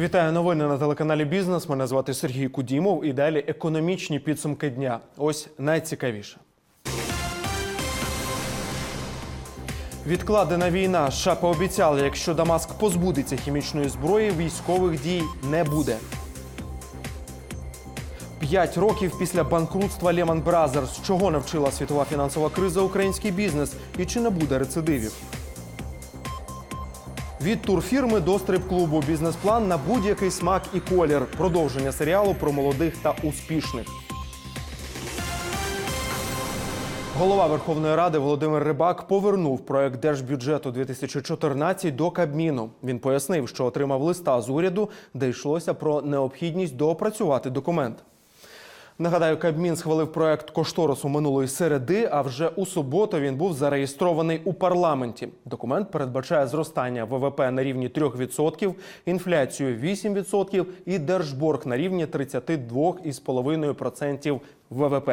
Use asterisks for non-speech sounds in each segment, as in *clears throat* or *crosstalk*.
Вітаю новини на телеканалі Бізнес. Мене звати Сергій Кудімов. І далі економічні підсумки дня. Ось найцікавіше. Відкладена війна. США пообіцяли, якщо Дамаск позбудеться хімічної зброї, військових дій не буде. П'ять років після банкрутства Lehman Brothers. Чого навчила світова фінансова криза український бізнес і чи не буде рецидивів? Від турфірми до стрип-клубу бізнес-план на будь-який смак і колір. Продовження серіалу про молодих та успішних. Голова Верховної Ради Володимир Рибак повернув проект держбюджету 2014 до Кабміну. Він пояснив, що отримав листа з уряду, де йшлося про необхідність доопрацювати документ. Нагадаю, Кабмін схвалив проект кошторису минулої середи, а вже у суботу він був зареєстрований у парламенті. Документ передбачає зростання ВВП на рівні 3%, інфляцію 8% і держборг на рівні 32,5% ВВП.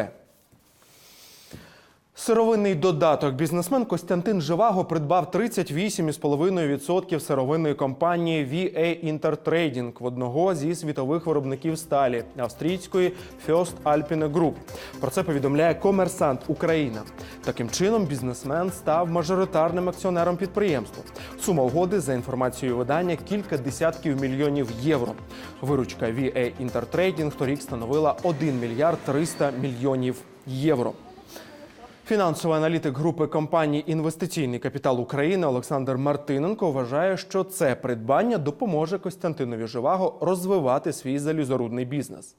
Сировинний додаток. Бізнесмен Костянтин Живаго придбав 38,5% сировинної компанії VA Intertrading в одного зі світових виробників сталі австрійської First Alpine Group. Про це повідомляє Комерсант Україна. Таким чином, бізнесмен став мажоритарним акціонером підприємства. Сума угоди за інформацією видання кілька десятків мільйонів євро. Виручка VA Intertrading торік становила 1 мільярд 300 мільйонів євро. Фінансовий аналітик групи компаній Інвестиційний капітал України Олександр Мартиненко вважає, що це придбання допоможе Костянтинові Живаго розвивати свій залізорудний бізнес.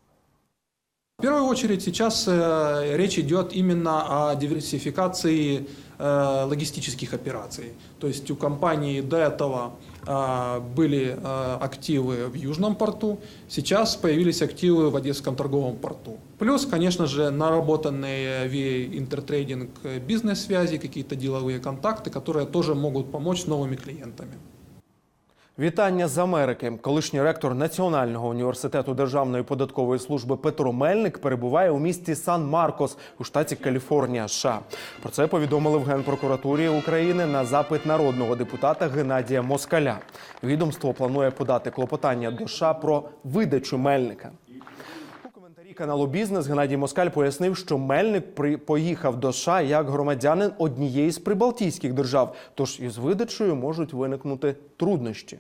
В первую очередь сейчас э, речь идет именно о диверсификации э, логистических операций. То есть у компании до этого э, были активы в Южном порту, сейчас появились активы в Одесском торговом порту. Плюс, конечно же, наработанные в интертрейдинг бизнес-связи, какие-то деловые контакты, которые тоже могут помочь новыми клиентами. Вітання з Америки. Колишній ректор Національного університету Державної податкової служби Петро Мельник перебуває у місті Сан-Маркос у штаті Каліфорнія. США. Про це повідомили в Генпрокуратурі України на запит народного депутата Геннадія Москаля. Відомство планує подати клопотання до США про видачу Мельника. Каналу Бізнес Геннадій Москаль пояснив, що Мельник при поїхав до США як громадянин однієї з прибалтійських держав. Тож із видачею можуть виникнути труднощі.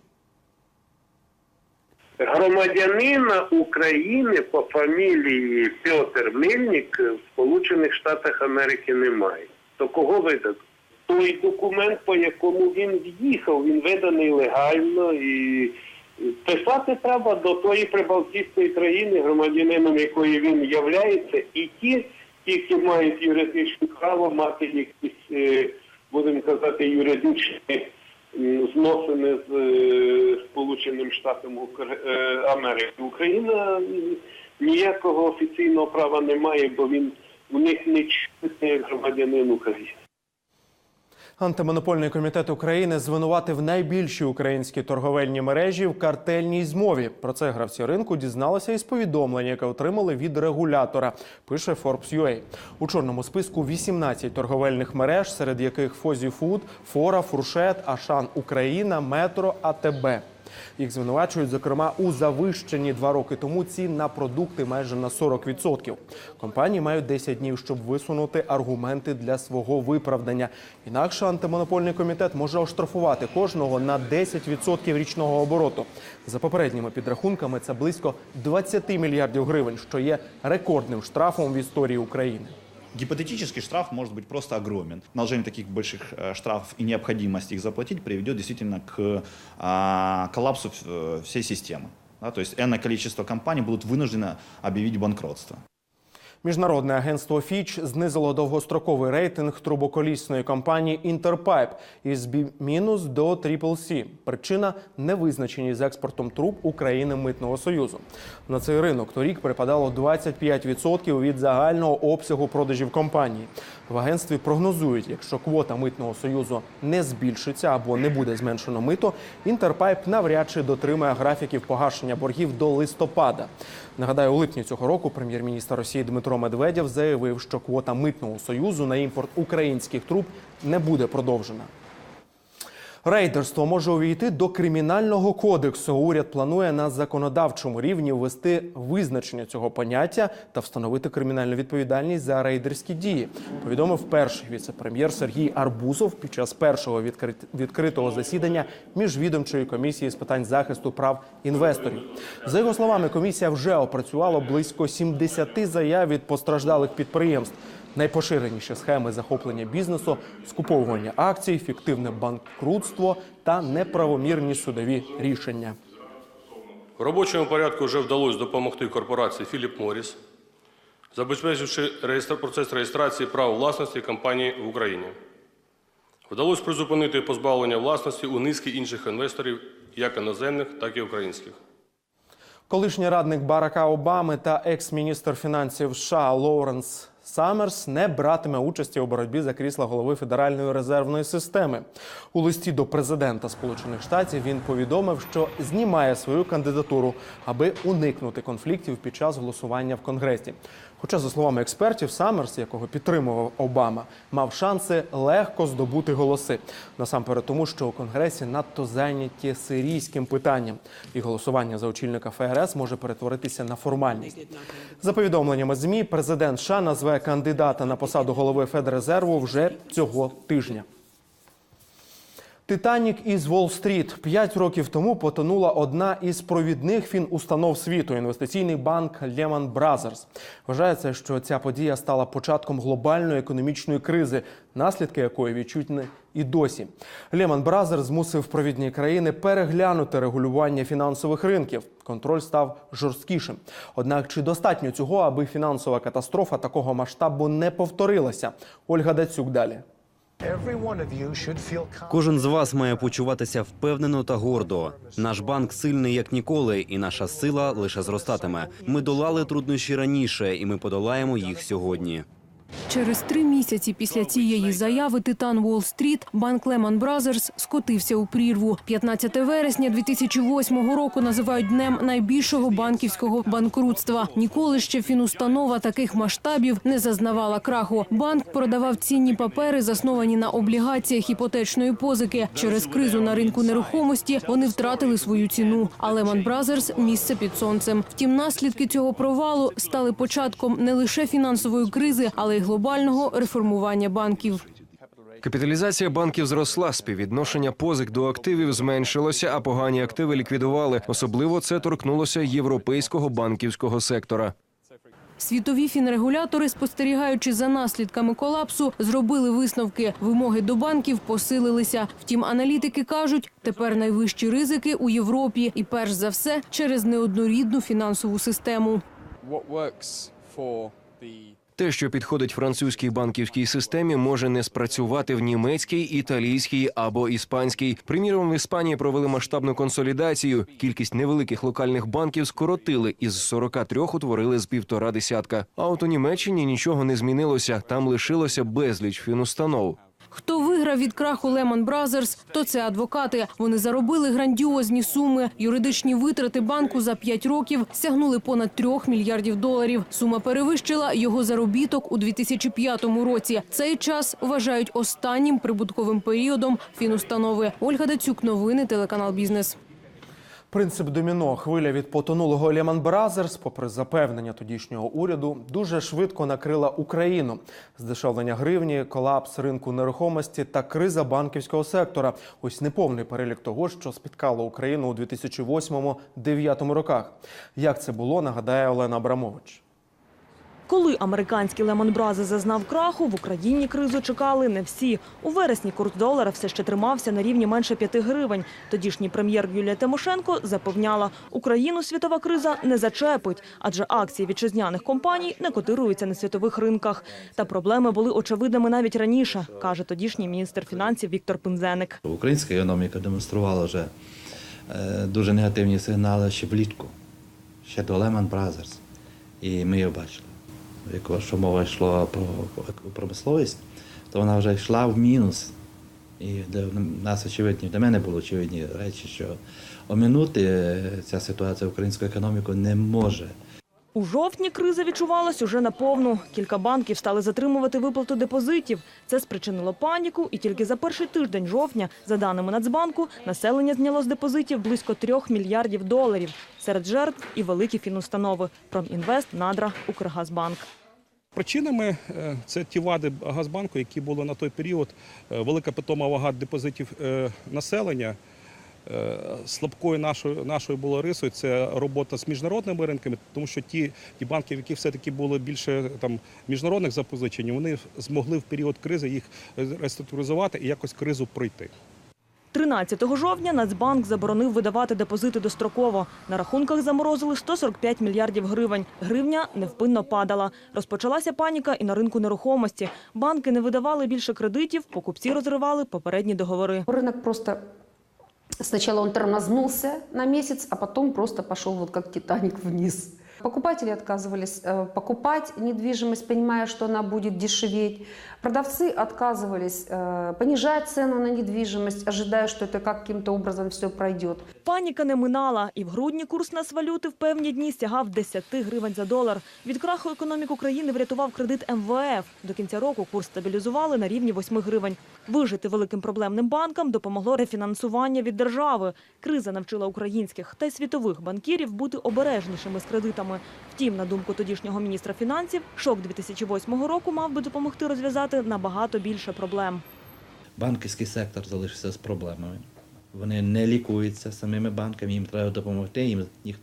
Громадянина України по фамілії Петр Мельник в Сполучених Штатах Америки немає. То кого видати? Той документ, по якому він в'їхав, він виданий легально і писати треба до тої прибалтійської країни, громадянином якої він являється, і ті, які мають юридичне право мати якісь, е, будемо казати, юридичні зносини з е, Сполученим Штатом е, Америки. Україна ніякого офіційного права не має, бо він у них не як громадянин України. Антимонопольний комітет України звинуватив найбільші українські торговельні мережі в картельній змові. Про це гравці ринку дізналися із повідомлення, яке отримали від регулятора. Пише Forbes.ua. У чорному списку 18 торговельних мереж, серед яких Фозі Фуд, Фора, Фуршет, Ашан Україна, Метро, АТБ. Їх звинувачують, зокрема, у завищенні два роки тому цін на продукти майже на 40%. Компанії мають 10 днів, щоб висунути аргументи для свого виправдання. Інакше антимонопольний комітет може оштрафувати кожного на 10% річного обороту. За попередніми підрахунками, це близько 20 мільярдів гривень, що є рекордним штрафом в історії України. Гипотетический штраф может быть просто огромен. Наложение таких больших э, штрафов и необходимость их заплатить приведет действительно к а, коллапсу э, всей системы. Да, то есть энное количество компаний будут вынуждены объявить банкротство. Міжнародне агентство Фіч знизило довгостроковий рейтинг трубоколісної компанії Інтерпайп із B- до Triple-C. Причина невизначеність з експортом труб України Митного Союзу. На цей ринок торік припадало 25% від загального обсягу продажів компанії. В агентстві прогнозують, якщо квота Митного Союзу не збільшиться або не буде зменшено мито, Інтерпайп навряд чи дотримає графіків погашення боргів до листопада. Нагадаю, у липні цього року прем'єр-міністр Росії Дмитро Медведєв заявив, що квота митного союзу на імпорт українських труб не буде продовжена. Рейдерство може увійти до кримінального кодексу. Уряд планує на законодавчому рівні ввести визначення цього поняття та встановити кримінальну відповідальність за рейдерські дії. Повідомив перший віце-прем'єр Сергій Арбузов під час першого відкрит- відкритого засідання міжвідомчої комісії з питань захисту прав інвесторів. За його словами, комісія вже опрацювала близько 70 заяв від постраждалих підприємств. Найпоширеніші схеми захоплення бізнесу, скуповування акцій, фіктивне банкрутство та неправомірні судові рішення. В робочому порядку вже вдалося допомогти корпорації Філіп Моріс, забезпечивши процес реєстрації прав власності компанії в Україні. Вдалося призупинити позбавлення власності у низки інших інвесторів, як іноземних, так і українських. Колишній радник Барака Обами та екс-міністр фінансів США Лоуренс Саммерс не братиме участі у боротьбі за крісло голови Федеральної резервної системи. У листі до президента Сполучених Штатів він повідомив, що знімає свою кандидатуру, аби уникнути конфліктів під час голосування в Конгресі. Хоча, за словами експертів, Саммерс, якого підтримував Обама, мав шанси легко здобути голоси. Насамперед тому, що у Конгресі надто зайняті сирійським питанням, і голосування за очільника ФРС може перетворитися на формальність. За повідомленнями ЗМІ, президент США назве кандидата на посаду голови Федрезерву вже цього тижня. Титанік із Уолл-стріт п'ять років тому потонула одна із провідних фінустанов світу інвестиційний банк Lehman Brothers. Вважається, що ця подія стала початком глобальної економічної кризи, наслідки якої відчутні і досі. Lehman Brothers змусив провідні країни переглянути регулювання фінансових ринків. Контроль став жорсткішим. Однак чи достатньо цього, аби фінансова катастрофа такого масштабу не повторилася? Ольга Дацюк далі. Кожен з вас має почуватися впевнено та гордо. Наш банк сильний як ніколи, і наша сила лише зростатиме. Ми долали труднощі раніше, і ми подолаємо їх сьогодні. Через три місяці після цієї заяви Титан Уолл-стріт банк Lehman Brothers скотився у прірву. 15 вересня 2008 року називають днем найбільшого банківського банкрутства. Ніколи ще фінустанова таких масштабів не зазнавала краху. Банк продавав цінні папери, засновані на облігаціях іпотечної позики. Через кризу на ринку нерухомості вони втратили свою ціну. А Lehman Brothers – місце під сонцем. Втім, наслідки цього провалу стали початком не лише фінансової кризи, але й глобального реформування банків. Капіталізація банків зросла, співвідношення позик до активів зменшилося, а погані активи ліквідували. Особливо це торкнулося європейського банківського сектора. Світові фінрегулятори, спостерігаючи за наслідками колапсу, зробили висновки. Вимоги до банків посилилися. Втім, аналітики кажуть, тепер найвищі ризики у Європі, і перш за все через неоднорідну фінансову систему. Те, що підходить французькій банківській системі, може не спрацювати в німецькій, італійській або іспанській. Приміром, в Іспанії провели масштабну консолідацію. Кількість невеликих локальних банків скоротили із 43 утворили з півтора десятка. А от у Німеччині нічого не змінилося. Там лишилося безліч фінустанов. Хто виграв від краху Лемон Бразерс, то це адвокати. Вони заробили грандіозні суми. Юридичні витрати банку за 5 років сягнули понад 3 мільярдів доларів. Сума перевищила його заробіток у 2005 році. Цей час вважають останнім прибутковим періодом фінустанови. Ольга Дацюк, новини, телеканал Бізнес. Принцип доміно хвиля від потонулого Lehman Brothers, попри запевнення тодішнього уряду, дуже швидко накрила Україну. Здешевлення гривні, колапс ринку нерухомості та криза банківського сектора. Ось неповний перелік того, що спіткало Україну у 2008-2009 роках. Як це було, нагадає Олена Абрамович. Коли американський Lehman Brothers зазнав краху, в Україні кризу чекали не всі. У вересні курс долара все ще тримався на рівні менше 5 гривень. Тодішній прем'єр Юлія Тимошенко запевняла, Україну світова криза не зачепить, адже акції вітчизняних компаній не котируються на світових ринках. Та проблеми були очевидними навіть раніше, каже тодішній міністр фінансів Віктор Пинзеник. Українська економіка демонструвала вже е, дуже негативні сигнали ще влітку, ще до Lehman Brothers. І ми його бачили. Якщо мова йшла про, про промисловість, то вона вже йшла в мінус. І для нас очевидні, для мене було очевидні речі, що оминути е, ця ситуація українську економіку не може. У жовтні криза відчувалась уже наповну. Кілька банків стали затримувати виплату депозитів. Це спричинило паніку, і тільки за перший тиждень жовтня, за даними Нацбанку, населення зняло з депозитів близько трьох мільярдів доларів. Серед жертв і великі фінустанови – Промінвест, Надра, Укргазбанк. Причинами е, це ті вади Газбанку, які були на той період. Е, Велика питома вага депозитів е, населення. Слабкою нашою нашою було рисою це робота з міжнародними ринками, тому що ті, ті банки, які все-таки були більше там міжнародних запозичень, вони змогли в період кризи їх реструктуризувати і якось кризу пройти. 13 жовтня Нацбанк заборонив видавати депозити достроково. На рахунках заморозили 145 мільярдів гривень. Гривня невпинно падала. Розпочалася паніка і на ринку нерухомості. Банки не видавали більше кредитів, покупці розривали попередні договори. Рынок просто сначала он тормознулся на месяц, а потом просто пошел вот как Титаник вниз. Покупатели отказывались э, покупать недвижимость, понимая, что она будет дешеветь. Продавцы отказывались э, понижать цену на недвижимость, ожидая, что это каким-то образом все пройдет. Паніка не минала, і в грудні курс нацвалюти в певні дні сягав 10 гривень за долар. Від краху економіку країни врятував кредит МВФ. До кінця року курс стабілізували на рівні 8 гривень. Вижити великим проблемним банкам допомогло рефінансування від держави. Криза навчила українських та й світових банкірів бути обережнішими з кредитами. Втім, на думку тодішнього міністра фінансів, шок 2008 року мав би допомогти розв'язати набагато більше проблем. Банківський сектор залишився з проблемами. Вони не лікуються самими банками, їм треба допомогти, їм їх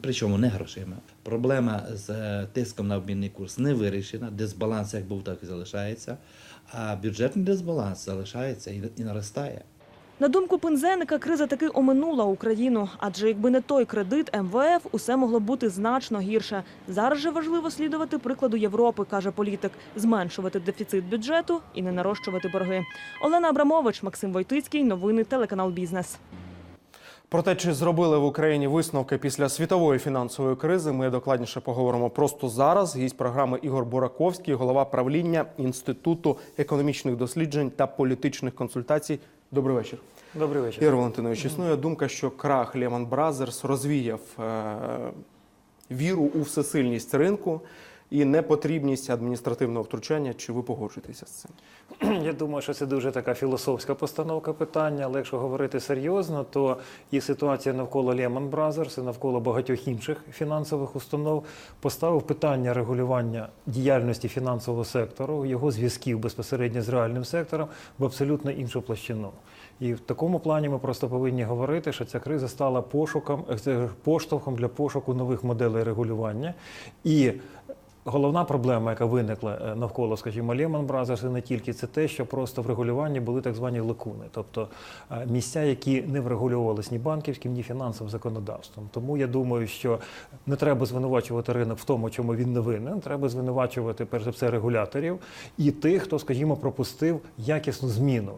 причому не грошима. Проблема з е, тиском на обмінний курс не вирішена. Дисбаланс як був, так і залишається. А бюджетний дисбаланс залишається і наростає. На думку Пинзеника, криза таки оминула Україну, адже якби не той кредит МВФ, усе могло бути значно гірше. Зараз же важливо слідувати прикладу Європи, каже політик, зменшувати дефіцит бюджету і не нарощувати борги. Олена Абрамович, Максим Войтицький, новини телеканал Бізнес. Про те, чи зробили в Україні висновки після світової фінансової кризи, ми докладніше поговоримо просто зараз. Гість програми Ігор Бураковський, голова правління Інституту економічних досліджень та політичних консультацій. Добрий вечір. Добрий вечір. Ігор Валентинович, існує думка, що крах Lehman Brothers розвіяв е, віру у всесильність ринку і непотрібність адміністративного втручання. Чи ви погоджуєтеся з цим? *clears throat* Я думаю, що це дуже така філософська постановка питання, але якщо говорити серйозно, то і ситуація навколо Lehman Brothers, і навколо багатьох інших фінансових установ поставив питання регулювання діяльності фінансового сектору, його зв'язків безпосередньо з реальним сектором в абсолютно іншу площину. І в такому плані ми просто повинні говорити, що ця криза стала пошуком, е, поштовхом для пошуку нових моделей регулювання. І Головна проблема, яка виникла е, навколо, скажімо, Lehman Brothers, і не тільки це те, що просто в регулюванні були так звані лекуни, тобто е, місця, які не врегулювалися ні банківським, ні фінансовим законодавством. Тому я думаю, що не треба звинувачувати ринок в тому, чому він не винен. Треба звинувачувати перш за все регуляторів і тих, хто, скажімо, пропустив якісну зміну.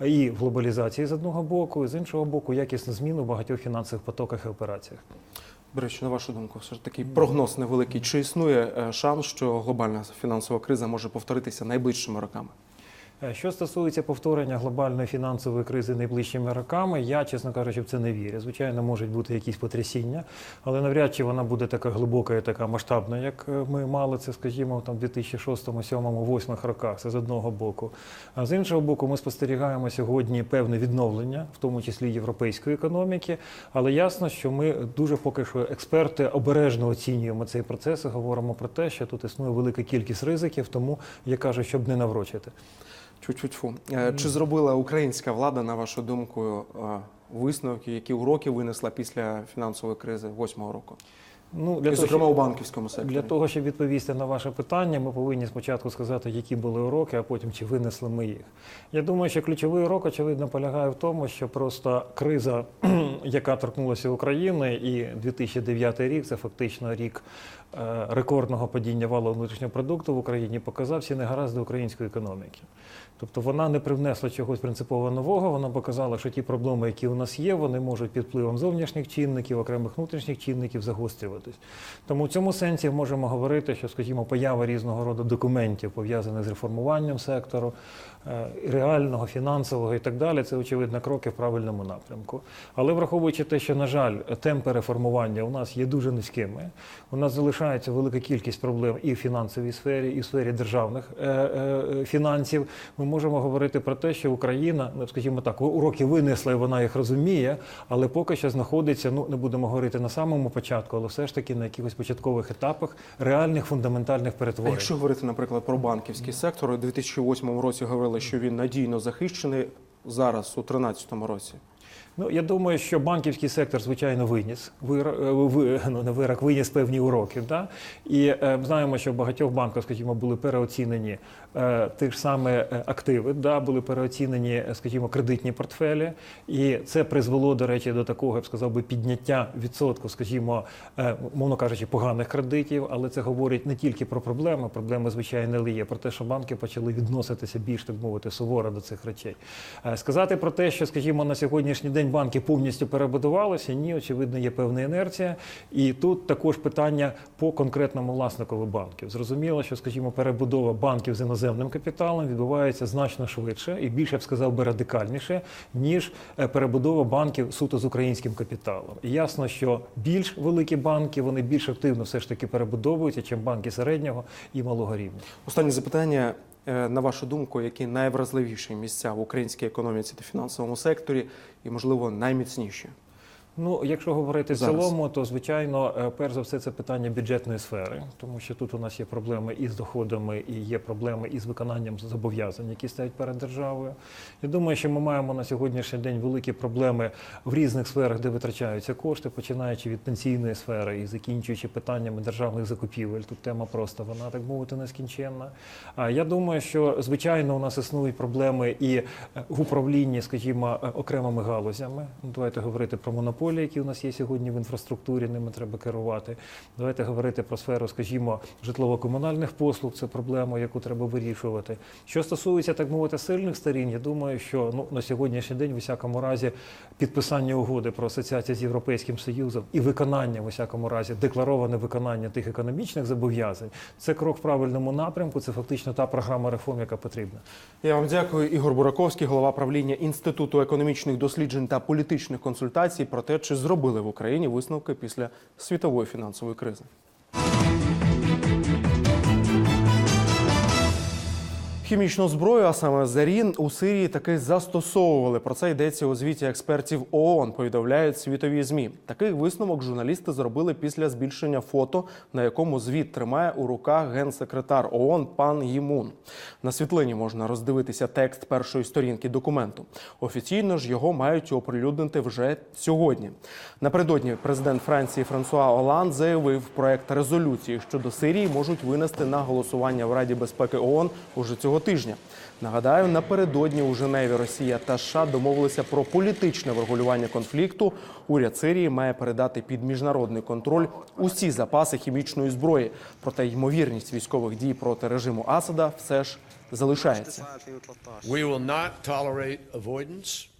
І в глобалізації з одного боку, і з іншого боку, якісну зміну в багатьох фінансових потоках і операціях. До на вашу думку, все ж таки прогноз невеликий. Чи існує е, шанс, що глобальна фінансова криза може повторитися найближчими роками? Е, Що стосується повторення глобальної фінансової кризи найближчими роками, я, чесно кажучи, в це не вірю. Звичайно, можуть бути якісь потрясіння, але навряд чи вона буде така глибока і така масштабна, як е, ми мали це, скажімо, там в 2006, 2007, 2008 роках. Це з одного боку. А з іншого боку, ми спостерігаємо сьогодні певне відновлення, в тому числі європейської економіки. Але ясно, що ми дуже поки що експерти обережно оцінюємо цей процес і говоримо про те, що тут існує велика кількість ризиків, тому я кажу, щоб не наврочити. Чуть-чуть-фу. Е, Чи зробила українська влада, на вашу думку, е, висновки, які уроки винесла після фінансової кризи восьмого року? Ну, І, зокрема, у банківському секторі. Для того, щоб відповісти на ваше питання, ми повинні спочатку сказати, які були уроки, а потім чи винесли ми їх. Я думаю, що ключовий урок, очевидно, полягає в тому, що просто криза, *clears throat* яка торкнулася України, і 2009 рік це фактично рік е, рекордного падіння валового внутрішнього продукту в Україні, показав всі негаразди української економіки. Тобто вона не привнесла чогось принципово нового, вона показала, що ті проблеми, які у нас є, вони можуть під впливом зовнішніх чинників, окремих внутрішніх чинників загострюватись. Відбутись. Тому в цьому сенсі можемо говорити, що, скажімо, поява різного роду документів, пов'язаних з реформуванням сектору, реального, фінансового і так далі, це очевидно кроки в правильному напрямку. Але враховуючи те, що, на жаль, темпи реформування у нас є дуже низькими, у нас залишається велика кількість проблем і в фінансовій сфері, і в сфері державних е, е, фінансів. Ми можемо говорити про те, що Україна, ну скажімо так, уроки винесла, і вона їх розуміє, але поки що знаходиться, ну не будемо говорити на самому початку, але все ж таки на якихось початкових етапах реальних фундаментальних А перетворень. якщо говорити, наприклад, про банківський сектор, у 2008 році говорили, що він надійно захищений. Зараз у 2013 році. Ну, я думаю, що банківський сектор, звичайно, виніс вирок, ви, ну, не вирок, виніс певні уроки. Да? І е, знаємо, що в багатьох банках, скажімо, були переоцінені е, ті ж саме е, активи, да? були переоцінені, е, скажімо, кредитні портфелі. І це призвело, до речі, до такого, я б сказав би, підняття відсотку, скажімо, е, мовно кажучи, поганих кредитів. Але це говорить не тільки про проблеми, проблеми, звичайно, не є, про те, що банки почали відноситися більш, так мовити, суворо до цих речей. Е, Сказати про те, що, скажімо, на сьогоднішній день банки повністю перебудувалися, ні, очевидно, є певна інерція. І тут також питання по конкретному власникові банків. Зрозуміло, що, скажімо, перебудова банків з іноземним капіталом відбувається значно швидше і більше я б сказав би радикальніше, ніж е, перебудова банків суто з українським капіталом. І ясно, що більш великі банки вони більш активно все ж таки перебудовуються, чим банки середнього і малого рівня. Останнє запитання. Е, На вашу думку, які найвразливіші місця в українській економіці та фінансовому секторі і, можливо, найміцніші? Ну, якщо говорити в цілому, то звичайно, е, перш за все, це питання бюджетної сфери, тому що тут у нас є проблеми із доходами і є проблеми із виконанням зобов'язань, які стоять перед державою. Я думаю, що ми маємо на сьогоднішній день великі проблеми в різних сферах, де витрачаються кошти, починаючи від пенсійної сфери і закінчуючи питаннями державних закупівель. Тут тема просто вона так мовити нескінченна. А я думаю, що звичайно у нас існують проблеми і е, в управлінні, скажімо, е, окремими галузями. Ну, Давайте говорити про монополії, які у нас є сьогодні в інфраструктурі, ними треба керувати. Давайте говорити про сферу, скажімо, житлово-комунальних послуг. Це проблема, яку треба вирішувати. Що стосується так мовити сильних сторін, я думаю, що ну на сьогоднішній день, в усякому разі, підписання угоди про асоціацію з Європейським Союзом і виконання, в усякому разі, деклароване виконання тих економічних зобов'язань, це крок в правильному напрямку. Це фактично та програма реформ, яка потрібна. Я вам дякую. Ігор Бураковський, голова правління Інституту економічних досліджень та політичних консультацій, про те, чи зробили в Україні висновки після світової фінансової кризи. Хімічну зброю, а саме зарін, у Сирії таки застосовували. Про це йдеться у звіті експертів ООН. Повідомляють світові змі. Такий висновок журналісти зробили після збільшення фото, на якому звіт тримає у руках генсекретар ООН пан Гімун. На світлині можна роздивитися текст першої сторінки документу. Офіційно ж його мають оприлюднити вже сьогодні. Напередодні президент Франції Франсуа Оланд заявив, проект резолюції щодо Сирії можуть винести на голосування в Раді безпеки ООН уже цього тижня. Нагадаю, напередодні у Женеві Росія та США домовилися про політичне врегулювання конфлікту. Уряд Сирії має передати під міжнародний контроль усі запаси хімічної зброї. Проте ймовірність військових дій проти режиму Асада все ж залишається. We will not tolerate avoidance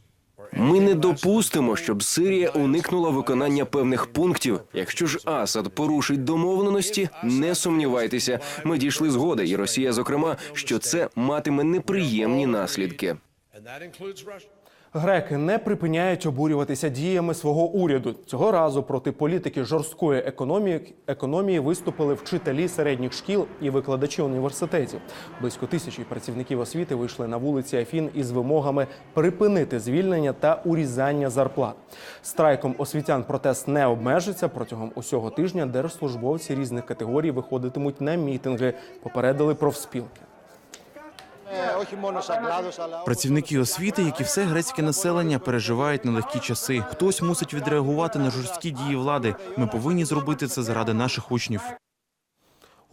Ми не допустимо, щоб Сирія уникнула виконання певних пунктів. Якщо ж Асад порушить домовленості, не сумнівайтеся. Ми дійшли згоди, і Росія, зокрема, що це матиме неприємні наслідки. Греки не припиняють обурюватися діями свого уряду. Цього разу проти політики жорсткої економії, економії виступили вчителі середніх шкіл і викладачі університетів. Близько тисячі працівників освіти вийшли на вулиці Афін із вимогами припинити звільнення та урізання зарплат. Страйком освітян протест не обмежиться. Протягом усього тижня держслужбовці різних категорій виходитимуть на мітинги. Попередили профспілки. Працівники освіти, як і все грецьке населення, переживають нелегкі часи. Хтось мусить відреагувати на жорсткі дії влади. Ми повинні зробити це заради наших учнів.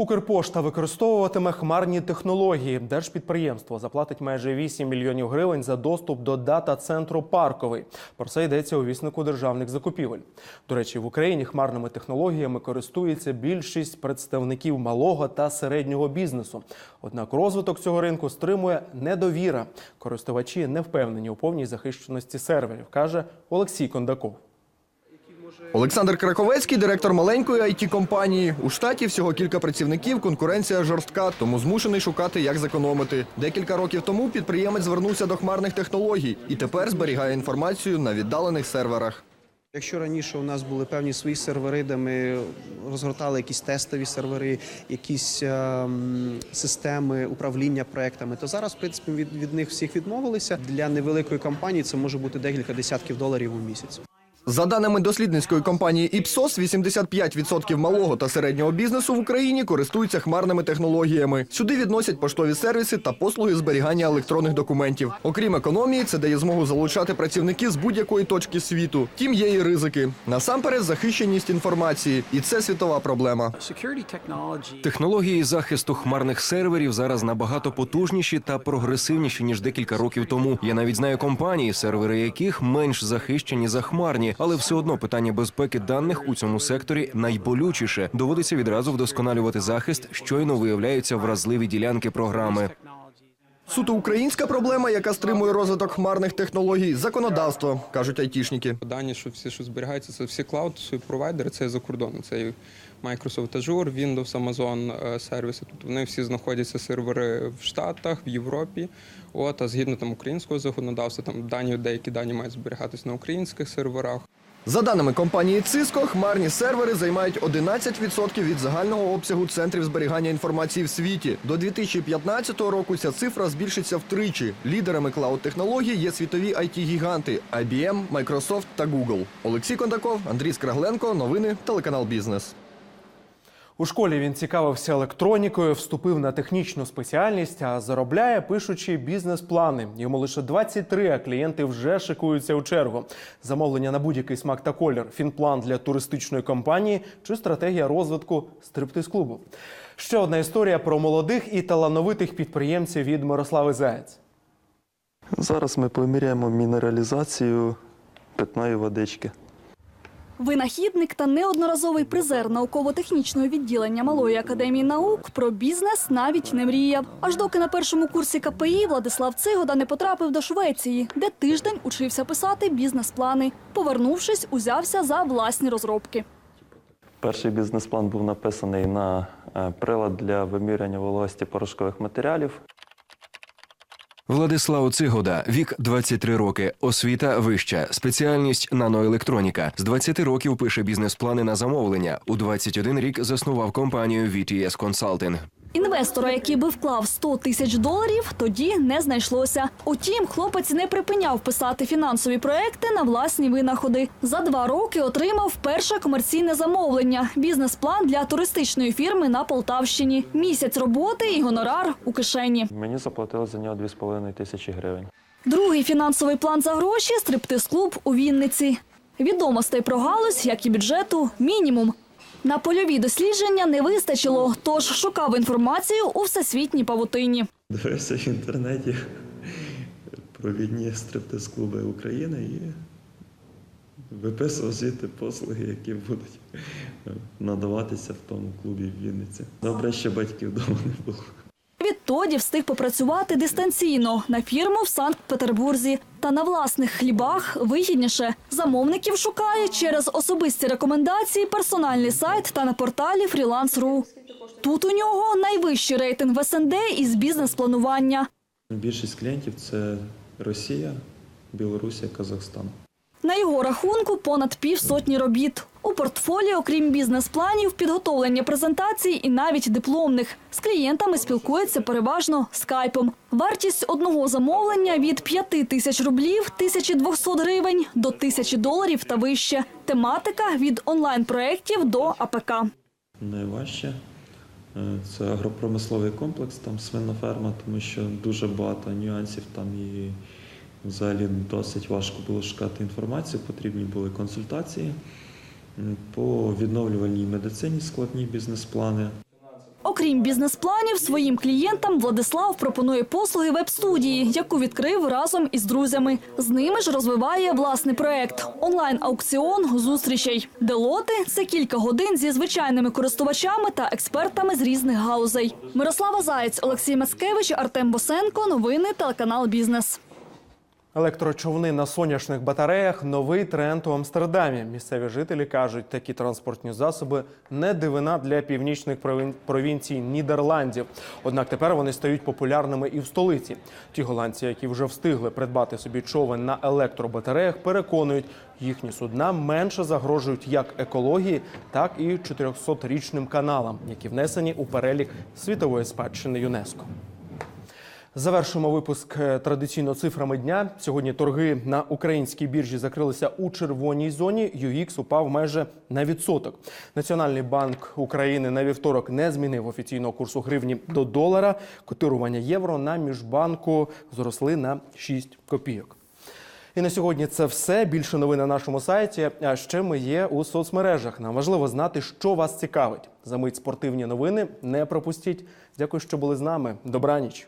Укрпошта використовуватиме хмарні технології. Держпідприємство заплатить майже 8 мільйонів гривень за доступ до дата-центру Парковий. Про це йдеться у віснику державних закупівель. До речі, в Україні хмарними технологіями користується більшість представників малого та середнього бізнесу. Однак розвиток цього ринку стримує недовіра. Користувачі не впевнені у повній захищеності серверів, каже Олексій Кондаков. Олександр Краковецький, директор маленької it компанії. У штаті всього кілька працівників, конкуренція жорстка, тому змушений шукати, як зекономити. Декілька років тому підприємець звернувся до хмарних технологій і тепер зберігає інформацію на віддалених серверах. Якщо раніше у нас були певні свої сервери, де ми розгортали якісь тестові сервери, якісь ем, системи управління проектами, то зараз, в принципі, від, від них всіх відмовилися. Для невеликої компанії це може бути декілька десятків доларів у місяць. За даними дослідницької компанії Ipsos, 85% малого та середнього бізнесу в Україні користуються хмарними технологіями. Сюди відносять поштові сервіси та послуги зберігання електронних документів. Окрім економії, це дає змогу залучати працівників з будь-якої точки світу. Тім є і ризики. Насамперед, захищеність інформації, і це світова проблема. Технології захисту хмарних серверів зараз набагато потужніші та прогресивніші ніж декілька років тому. Я навіть знаю компанії, сервери яких менш захищені за хмарні, але все одно питання безпеки даних у цьому секторі найболючіше. Доводиться відразу вдосконалювати захист, щойно виявляються вразливі ділянки програми. Суто українська проблема, яка стримує розвиток хмарних технологій, законодавство, кажуть айтішники. Дані, що всі, що зберігаються, це всі клауд, провайдери, це за кордону. Це Microsoft Azure, Windows, Amazon е, сервіси. Тобто вони всі знаходяться сервери в Штатах, в Європі. От, а згідно там українського законодавства, там дані, деякі дані мають зберігатись на українських серверах. За даними компанії Cisco, хмарні сервери займають 11% від загального обсягу центрів зберігання інформації в світі. До 2015 року ця цифра збільшиться втричі. Лідерами клауд-технологій є світові IT-гіганти IBM, Microsoft та Google. Олексій Кондаков, Андрій Скрагленко. Новини телеканал Бізнес. У школі він цікавився електронікою, вступив на технічну спеціальність, а заробляє, пишучи бізнес-плани. Йому лише 23, а клієнти вже шикуються у чергу. Замовлення на будь-який смак та колір, фінплан для туристичної компанії чи стратегія розвитку стриптиз-клубу. Ще одна історія про молодих і талановитих підприємців від Мирослави Заєць. Зараз ми поміряємо мінералізацію питної водички. Винахідник та неодноразовий призер науково-технічного відділення Малої академії наук про бізнес навіть не мріяв. Аж доки на першому курсі КПІ Владислав Цигода не потрапив до Швеції, де тиждень учився писати бізнес-плани. Повернувшись, узявся за власні розробки. Перший бізнес-план був написаний на е, прилад для виміряння вологості порошкових матеріалів. Владислав Цигода, вік 23 роки, освіта вища, спеціальність наноелектроніка. З 20 років пише бізнес-плани на замовлення. У 21 рік заснував компанію VTS Consulting. Інвестора, який би вклав 100 тисяч доларів, тоді не знайшлося. Утім, хлопець не припиняв писати фінансові проекти на власні винаходи. За два роки отримав перше комерційне замовлення бізнес-план для туристичної фірми на Полтавщині. Місяць роботи і гонорар у кишені. Мені заплатили за нього 2,5 тисячі гривень. Другий фінансовий план за гроші стриптиз-клуб у Вінниці. Відомостей про галузь, як і бюджету, мінімум. На польові дослідження не вистачило, тож шукав інформацію у всесвітній павутині. Дивився в інтернеті провідні стриптиз-клуби України і виписував звідти послуги, які будуть надаватися в тому клубі в Вінниці. Добре, що батьків вдома не було. Відтоді встиг попрацювати дистанційно на фірму в Санкт-Петербурзі. Та на власних хлібах вигідніше. Замовників шукає через особисті рекомендації, персональний сайт та на порталі Freelance.ru. Тут у нього найвищий рейтинг в СНД із бізнес-планування. Більшість клієнтів це Росія, Білорусія, Казахстан. На його рахунку понад півсотні робіт. У портфоліо, окрім бізнес-планів, підготовлення презентацій і навіть дипломних. З клієнтами спілкується переважно скайпом. Вартість одного замовлення від 5 тисяч рублів, 1200 гривень до 1000 доларів та вище. Тематика від онлайн-проєктів до АПК. Найважче е, це агропромисловий комплекс, там свиноферма, тому що дуже багато нюансів там і взагалі досить важко було шукати інформацію, потрібні були консультації. По відновлювальній медицині складні бізнес-плани. Окрім бізнес-планів, своїм клієнтам Владислав пропонує послуги веб-студії, яку відкрив разом із друзями. З ними ж розвиває власний проект онлайн-аукціон зустрічей. Де лоти – це кілька годин зі звичайними користувачами та експертами з різних галузей. Мирослава Заєць, Олексій Мацкевич, Артем Босенко. Новини телеканал Бізнес. Електрочовни на сонячних батареях новий тренд у Амстердамі. Місцеві жителі кажуть, такі транспортні засоби не дивина для північних провін- провінцій Нідерландів. Однак тепер вони стають популярними і в столиці. Ті голландці, які вже встигли придбати собі човен на електробатареях, переконують, їхні судна менше загрожують як екології, так і 400-річним каналам, які внесені у перелік світової спадщини ЮНЕСКО. Завершуємо випуск е, традиційно цифрами дня. Сьогодні торги на українській біржі закрилися у червоній зоні. UX упав майже на відсоток. Національний банк України на вівторок не змінив офіційного курсу гривні до долара. Котирування євро на міжбанку зросли на 6 копійок. І на сьогодні це все. Більше новин на нашому сайті. А ще ми є у соцмережах. Нам важливо знати, що вас цікавить. Замить спортивні новини. Не пропустіть. Дякую, що були з нами. Добраніч.